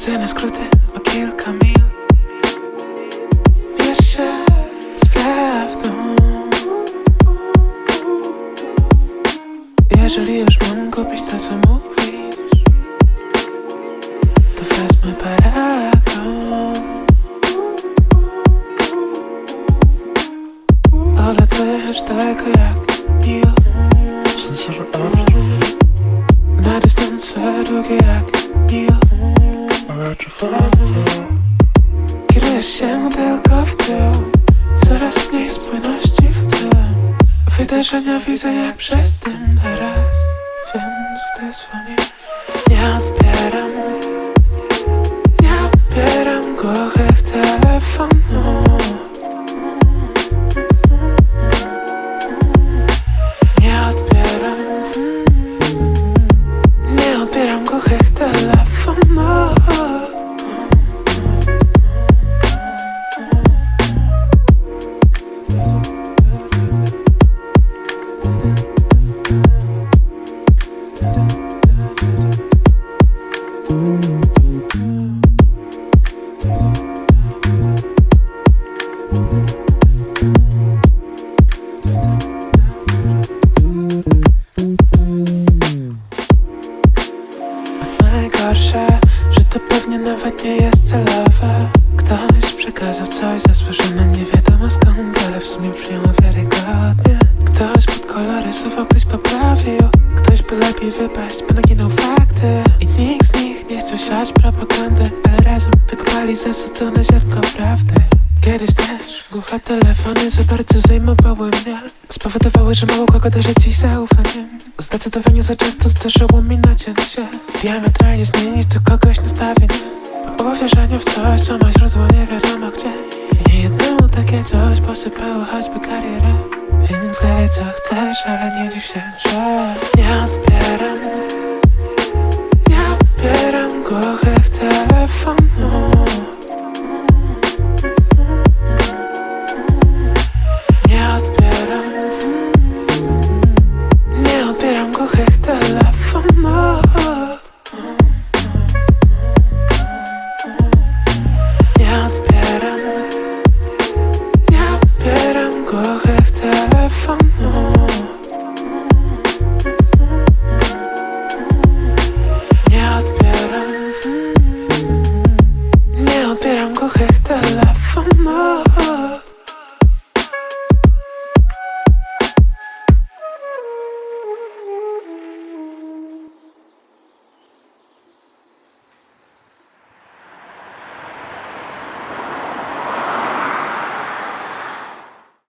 Siedzę na skróty o kilka mil. Mierzę z prawdą. Jeżeli już mam kupić to co mówisz To wezmę paragon. Odlatuję jest daleko jak deal. W sensie, że Wciągasz się tylko w tył Coraz mniej spójności w tym. Wydarzenia widzę jak przez tym teraz Więc gdy dzwoni Nie odbieram. Nie odbieram głuchych telefonów Nie odbieram. Nie odbieram głuchych telefonów coś zasłyszane nie wiadomo skąd Ale w sumie brzmiało wiarygodnie. Ktoś podkoloryzował, ktoś poprawił. Ktoś by lepiej wypaść, by naginął fakty. I nikt z nich nie chciał siać propagandy Ale razem wykopali zasycone ziarnko prawdy. Kiedyś też głuche telefony za bardzo zajmowały mnie. Spowodowały, że mało kogo darzę dziś zaufaniem. Zdecydowanie za często zdarzyło mi naciąć się. Diametralnie zmienić do kogoś nastawienie Po w coś, co ma źródło nie wiadomo gdzie Nie jednemu takie coś posypało choćby karierę. Więc gadaj co chcesz, ale nie dziw się, że Nie odbieram